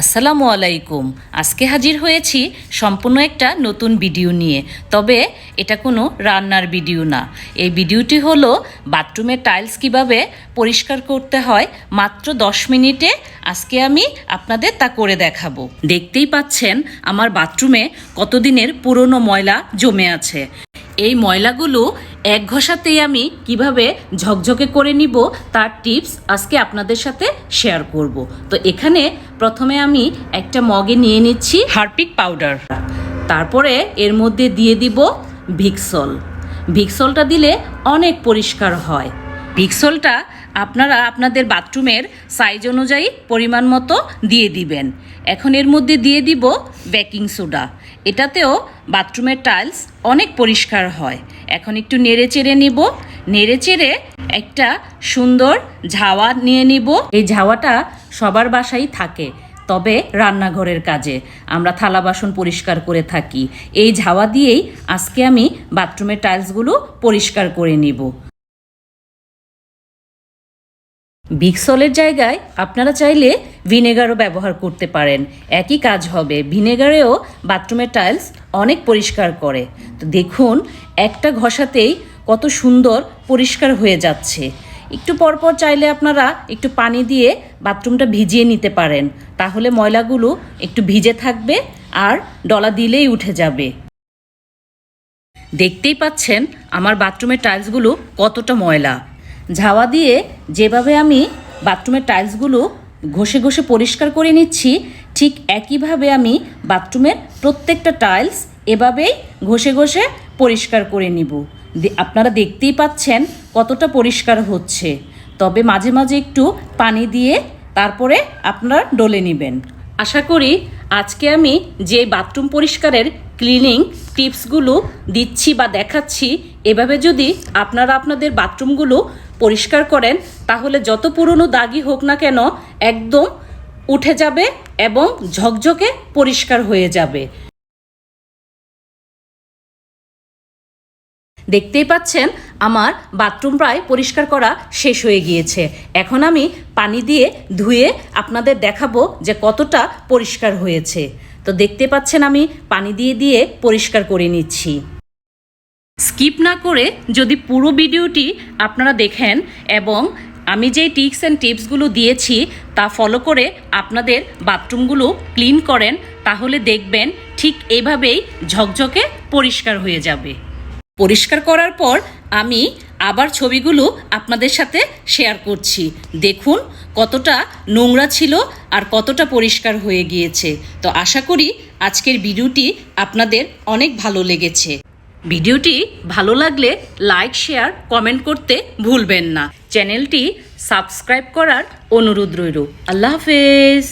আসসালামু আলাইকুম। আজকে হাজির হয়েছি সম্পূর্ণ একটা নতুন ভিডিও নিয়ে। তবে এটা কোনো রান্নার ভিডিও না। এই ভিডিওটি হলো বাথরুমের টাইলস কীভাবে পরিষ্কার করতে হয় মাত্র দশ মিনিটে। আজকে আমি আপনাদের তা করে দেখাবো। দেখতেই পাচ্ছেন আমার বাথরুমে কতদিনের পুরনো ময়লা জমে আছে। এই ময়লাগুলো এক ঘষাতেই আমি কীভাবে ঝকঝকে করে নিব তার টিপস আজকে আপনাদের সাথে শেয়ার করব। তো এখানে প্রথমে আমি একটা মগে নিয়ে নিচ্ছি। Harpic powder. তারপরে এর মধ্যে দিয়ে দিব ভিক্সল। ভিক্সলটা দিলে অনেক পরিষ্কার হয়। ভিক্সলটা আপনারা আপনাদের বাথরুমের সাইজ অনুযায়ী পরিমাণ মতো দিয়ে দিবেন। এখন এর মধ্যে দিয়ে দিব বেকিং সোডা এটাতেও বাথরুমের টাইলস অনেক পরিষ্কার হয়। এখন একটু নেড়ে চেড়ে নিব। নেড়ে চেড়ে একটা সুন্দর ঝাওয়া নিয়ে নিব। এই ঝাওয়াটা সবার বাসায় থাকে। তবে রান্নাঘরের কাজে। আমরা থালা বাসন পরিষ্কার করে থাকি। এই ঝাওয়া দিয়েই আজকে আমি বাথরুমের টাইলসগুলো পরিষ্কার করে নিব। বিক্সলের জায়গায় আপনারা চাইলে ভিনেগারও ব্যবহার করতে পারেন। একই কাজ হবে। ভিনেগারেও বাথরুমের টাইলস অনেক পরিষ্কার করে। তো দেখুন, একটা ঘষাতেই কত সুন্দর পরিষ্কার হয়ে যাচ্ছে। একটু পরপর চাইলে আপনারা একটু পানি দিয়ে বাথরুমটা ভিজিয়ে নিতে পারেন। তাহলে ময়লাগুলো একটু ভিজে থাকবে আর ডলা দিলেই উঠে যাবে। দেখতেই পাচ্ছেন আমার বাথরুমের টাইলসগুলো কতটা ময়লা। ঝাওয়া দিয়ে যেভাবে আমি বাথরুমের টাইলসগুলো ঘষে ঘষে পরিষ্কার করে নিচ্ছি, ঠিক একইভাবে আমি বাথরুমের প্রত্যেকটা টাইলস এভাবেই ঘষে ঘষে পরিষ্কার করে নিব। আপনারা দেখতেই পাচ্ছেন কতটা পরিষ্কার হচ্ছে। তবে মাঝে মাঝে একটু পানি দিয়ে তারপরে আপনারা ডলে নেবেন। আশা করি আজকে আমি যে বাথরুম পরিষ্কারের ক্লিনিং টিপসগুলো দিচ্ছি বা দেখাচ্ছি, এভাবে যদি আপনারা আপনাদের বাথরুমগুলো পরিষ্কার করেন, তাহলে যত পুরনো দাগই হোক না কেন একদম উঠে যাবে এবং ঝকঝকে পরিষ্কার হয়ে যাবে। দেখতেই পাচ্ছেন, আমার বাথরুম প্রায় পরিষ্কার করা শেষ হয়ে গিয়েছে। এখন আমি পানি দিয়ে ধুয়ে আপনাদের দেখাবো যে কতটা পরিষ্কার হয়েছে। তো দেখতে পাচ্ছেন আমি পানি দিয়ে দিয়ে পরিষ্কার করে নিচ্ছি। স্কিপ না করে যদি পুরো ভিডিওটি আপনারা দেখেন এবং আমি যেই টিপস অ্যান্ড টিপসগুলো দিয়েছি, তা ফলো করে আপনাদের বাথরুমগুলো ক্লিন করেন, তাহলে দেখবেন ঠিক এইভাবেই ঝকঝকে পরিষ্কার হয়ে যাবে। পরিষ্কার করার পর আমি আবার ছবিগুলো আপনাদের সাথে শেয়ার করছি। দেখুন কতটা নোংরা ছিল আর কতটা পরিষ্কার হয়ে গিয়েছে। তো আশা করি আজকের ভিডিওটি আপনাদের অনেক ভালো লেগেছে। ভিডিওটি ভালো লাগলে লাইক শেয়ার কমেন্ট করতে ভুলবেন না। চ্যানেলটি সাবস্ক্রাইব করার অনুরোধ রইল। আল্লাহ হাফেজ।